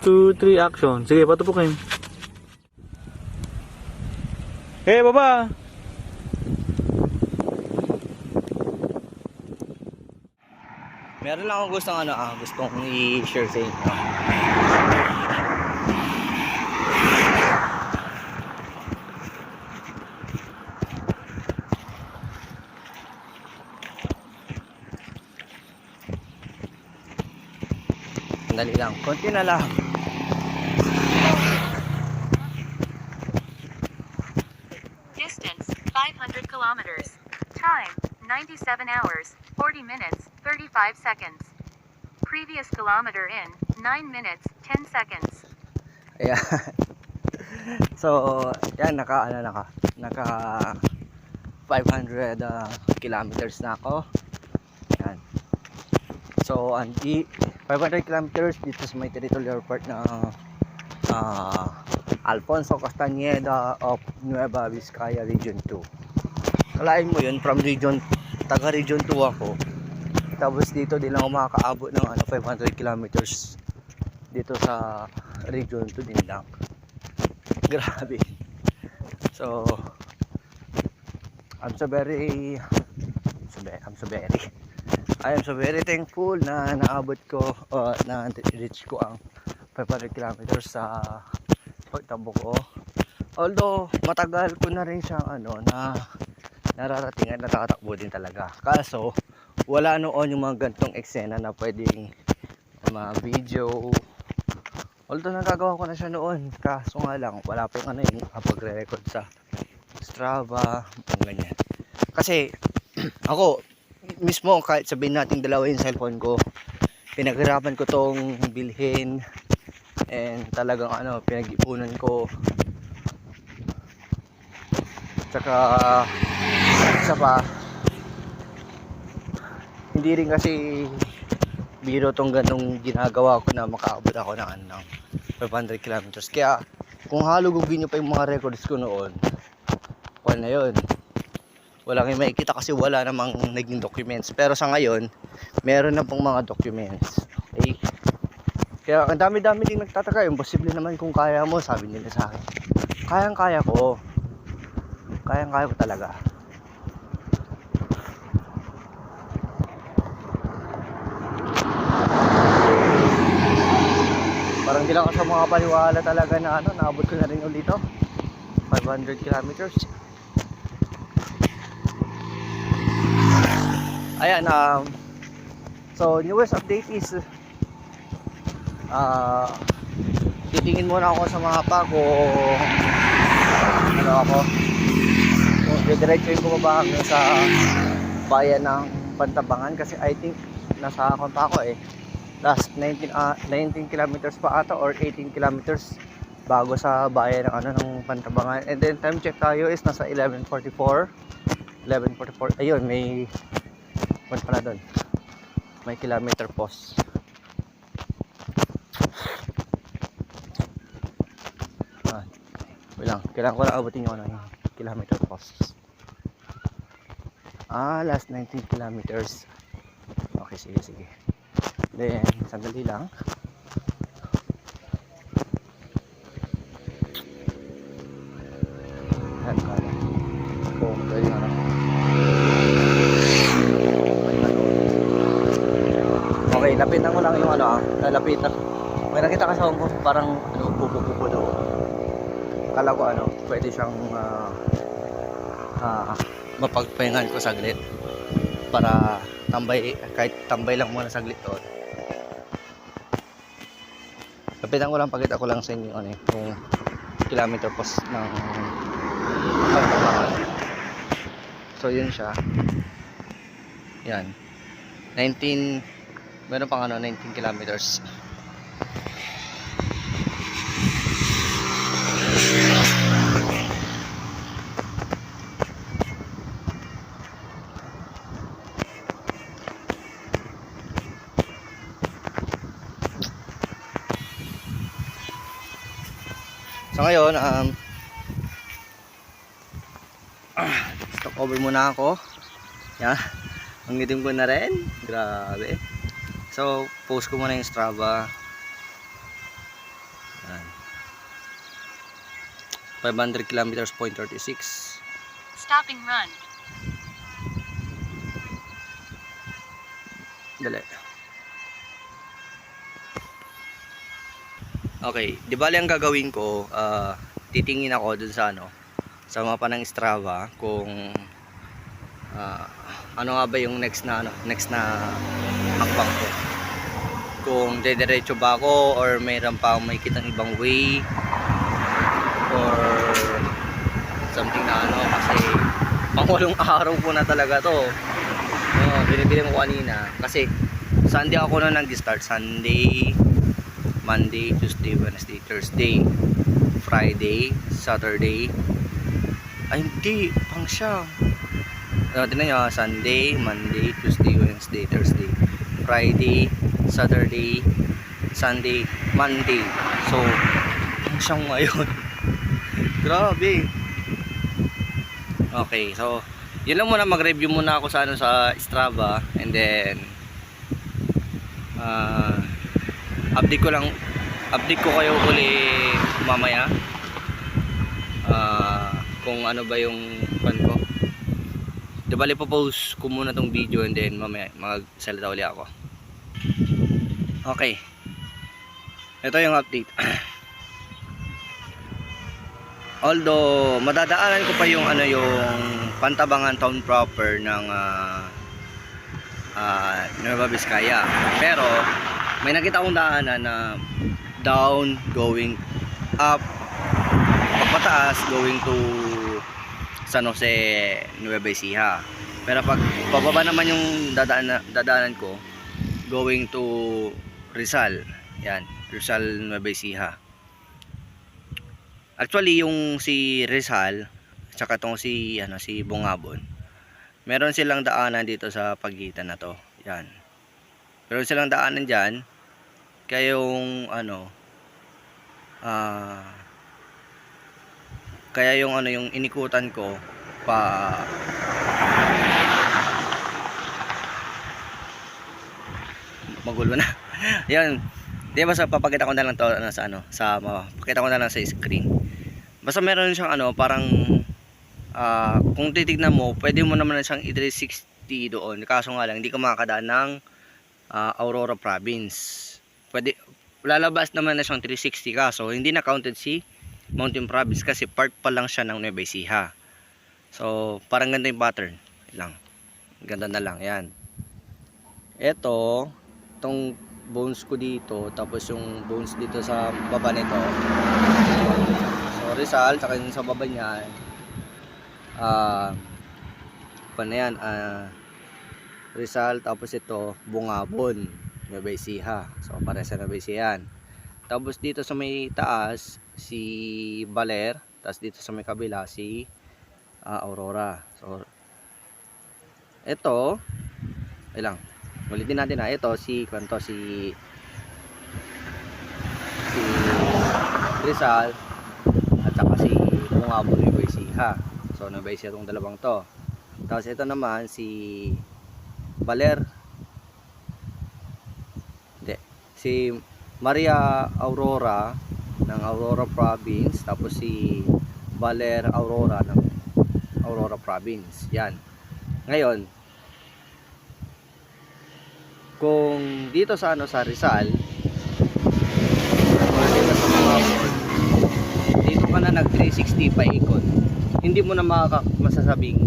2, 3, action. Sige, patupukin. Hey, baba! Meron lang akong gustong ano, ah, gustong i-share sa inyo. Dali lang, konti na lang. Distance 500 kilometers. Time 97 hours, 40 minutes, 35 seconds. Previous kilometer in 9 minutes, 10 seconds. Ayan. so, yan, naka, ano, naka, naka 500 uh, kilometers na ako. Yan. So, andi 500 kilometers dito sa may territorial part na uh, Alfonso Castañeda of Nueva Vizcaya Region 2. Kalain mo yun, from region, taga region 2 ako. Tapos dito din ako makakaabot ng ano, 500 kilometers dito sa region 2 din lang. Grabe. So, I'm so very, so very I'm so very, I am so very thankful na naabot ko, uh, na reach ko ang 500 kilometers sa pagtabo ko. Although, matagal ko na rin siyang ano, na nararating at natatakbo din talaga. Kaso, wala noon yung mga gantong eksena na pwedeng mga video, Although nagagawa ko na siya noon, kaso nga lang, wala pa yung ano yung pagre-record sa Strava, ang ganyan. Kasi, ako, mismo kahit sabihin natin dalawa yung cellphone ko, pinaghirapan ko tong bilhin, and talagang ano, pinag-ipunan ko. Tsaka, isa pa, hindi rin kasi biro tong ganong ginagawa ko na makaabot ako ng ano, ng 500 kilometers. Kaya kung halugugin nyo pa yung mga records ko noon, wala na yun. Wala kayong makikita kasi wala namang naging documents. Pero sa ngayon, meron na pong mga documents. Okay? Kaya ang dami-dami din nagtataka. Imposible naman kung kaya mo, sabi nila sa akin. Kayang-kaya ko. Kayang-kaya ko talaga. Parang di lang ako sa mga paniwala talaga na ano, naabot ko na rin ulit ito. 500 kilometers. Ayan, um, so newest update is uh, titingin muna ako sa mapa kung ano ako kung didiretsuin ko pa ba hanggang sa bayan ng Pantabangan kasi I think nasa akon pa ako eh last 19 ah, 19 kilometers pa ata or 18 kilometers bago sa bayan ng ano ng Pantabangan. And then time check tayo is nasa 11:44. 11:44. Ayun, may ano pala doon. May kilometer post. Ah, wait lang. Kailangan ko lang abutin yung ano kilometer post. Ah, last 19 kilometers. Okay, sige, sige. Then, sandali lang. Yan, kaya. Kung pwede na lang. Ay, ano. Okay, lapitan ko lang ano ah. Lalapitan. May nakita ka Hong Kong, parang ano, pupo-pupo daw. Kala ko ano, pwede siyang ah, ah, mapagpahingan ko saglit para tambay kahit tambay lang muna saglit doon kapitan ko lang pakita ko lang sa inyo ano eh, yung kilometer post ng so yun siya yan 19 meron pang ano 19 kilometers So ngayon, um, stop over muna ako. Yan. Ang itim ko na rin. Grabe. So, post ko muna yung Strava. Yan. 500 kilometers point 36. Stopping run. Dali. Okay, di bali ang gagawin ko, ah, titingin ako dun sa ano, sa mapa ng Strava kung ah, ano nga ba yung next na ano, next na hakbang ko. Kung dediretso ba ako or mayroon pa akong makikitang ibang way or something na ano kasi pangwalong araw po na talaga to. Oo, binibili ko kanina. Kasi, Sunday ako na nag-start. Sunday, Monday, Tuesday, Wednesday, Thursday, Friday, Saturday. Ay, hindi. Pang siya. Uh, Sunday, Monday, Tuesday, Wednesday, Thursday, Friday, Saturday, Sunday, Monday. So, pang siyang ngayon. Grabe. Okay, so, yun lang muna mag-review muna ako sa ano sa Strava and then uh, update ko lang update ko kayo uli mamaya Ah, kung ano ba yung pan ko di bali post ko muna tong video and then mamaya magsalita uli ako. Okay. Ito yung update. Although madadaanan ko pa yung ano yung Pantabangan Town proper ng ah ah, Nueva Vizcaya. Pero may nakita akong daanan na down going up pagpataas going to San Jose Nueva Ecija. Pero pag pababa naman yung dadaan dadaanan ko going to Rizal. Yan, Rizal Nueva Ecija. Actually, yung si Rizal, tsaka tong si, ano, si Bungabon, meron silang daanan dito sa pagitan na to. Yan. Meron silang daanan dyan. Kaya yung, ano, ah, kaya yung, ano, yung inikutan ko, pa, magulo na. Yan. Di ba sa papakita ko na lang to ano, sa ano, sa papakita ko na lang sa screen. Basta meron siyang ano, parang ah, kung titignan mo, pwede mo naman siyang i-360 doon. Kaso nga lang, hindi ka makakadaan ng ah, Aurora Province. Pwede, lalabas naman na siyang 360 kaso hindi na counted si Mountain Province kasi part pa lang siya ng Nueva Ecija. So, parang ganda yung pattern lang. Ganda na lang, yan. Ito, itong bones ko dito, tapos yung bones dito sa baba nito. So, Rizal, saka yung sa baba niya, ah, uh, na yan, ah, Rizal, tapos ito, Bungabon, Nueva Ecija. So, para sa Nueva Ecija yan. Tapos dito sa may taas, si Baler, tapos dito sa may kabila, si ah, Aurora. So, ito, ay lang, ulitin natin na, ito, si, kwanto, si, si Rizal, at saka si Bungabon Nueva Ecija. So, Ecija itong dalawang to. Tapos ito naman, si Baler, hindi, si Maria Aurora ng Aurora Province, tapos si Baler Aurora ng Aurora Province. Yan. Ngayon, kung dito sa ano sa Rizal, dito dito ka na nag 360 pa ikot. Hindi mo na makaka masasabing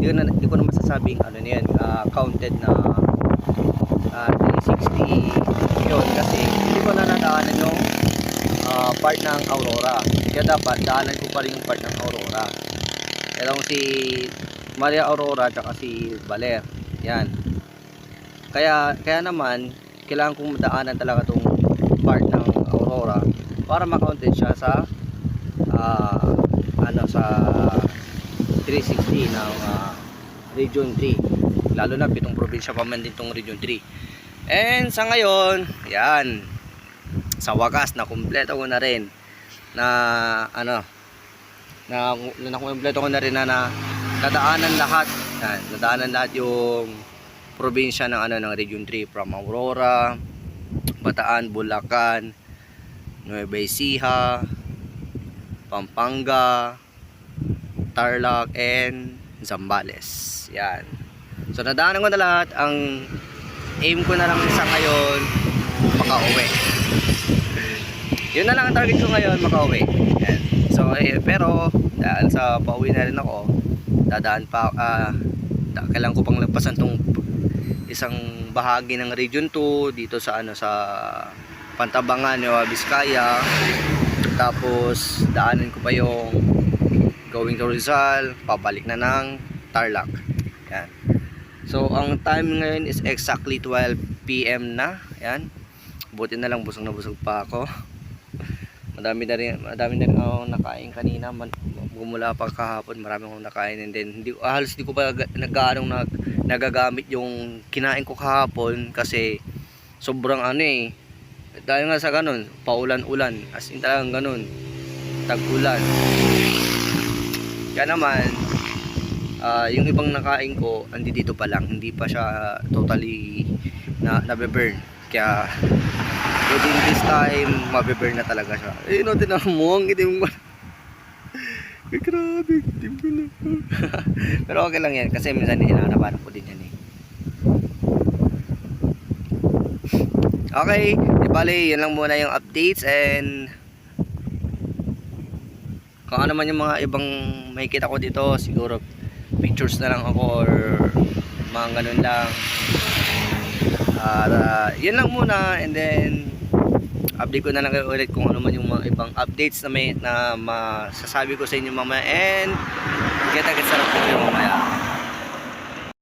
hindi ko na, hindi ko na masasabing ano na yan, ah, counted na ah, 360 yun kasi hindi nadaanan yung ah, part ng Aurora. Kaya dapat daanan ko pa rin yung part ng Aurora. Itong si Maria Aurora at si Baler. Yan. Kaya kaya naman kailangan kong daanan talaga tong part ng Aurora para ma-counted siya sa ah, ano sa 360 ng ah, Region 3. Lalo na pitong probinsya pa man din tong Region 3. And sa ngayon, yan. Sa wakas na kumpleto ko na rin na ano na na kumpleto ko na rin na, na nadaanan lahat. Yan, nadaanan lahat yung probinsya ng ano ng Region 3 from Aurora, Bataan, Bulacan, Nueva Ecija, Pampanga, Tarlac, and Zambales. Yan. So nadaanan ko na lahat. Ang aim ko na lang sa ngayon, makauwi. Yun na lang ang target ko ngayon, makauwi. Yan. So, eh, pero, dahil sa pauwi na rin ako, dadaan pa, da- kailangan ko pang lagpasan tong isang bahagi ng Region 2 dito sa ano sa Pantabangan, Nueva Vizcaya. Tapos, daanan ko pa yung going to Rizal, pabalik na ng Tarlac. Yan. So, ang time ngayon is exactly 12 p.m. na. Yan. Buti na lang busog na busog pa ako. Madami na rin, madami na rin ako nakain kanina. Man, gumula pa kahapon, marami akong nakain and then hindi, halos di ko pa nag-aanong nag, nagagamit yung kinain ko kahapon kasi sobrang ano eh. Dahil nga sa ganun, paulan-ulan. As in talagang ganun. Tag-ulan. Kaya naman, ah, yung ibang nakain ko, andi dito pa lang. Hindi pa siya totally na nabe-burn. Kaya within this time, mabe-burn na talaga siya. Eh, no, tinan mo, ang itim ko. Ay, grabe, itim ko na. Pero okay lang yan, kasi minsan hinahanapan ko din yan eh. Okay, di bali, yun lang muna yung updates and kung ano man yung mga ibang may kita ko dito, siguro pictures na lang ako or mga ganun lang. At ah, yun lang muna and then update ko na lang kayo ulit kung ano man yung mga ibang updates na may na masasabi ko sa inyo mamaya and kita kita sa kayo mamaya.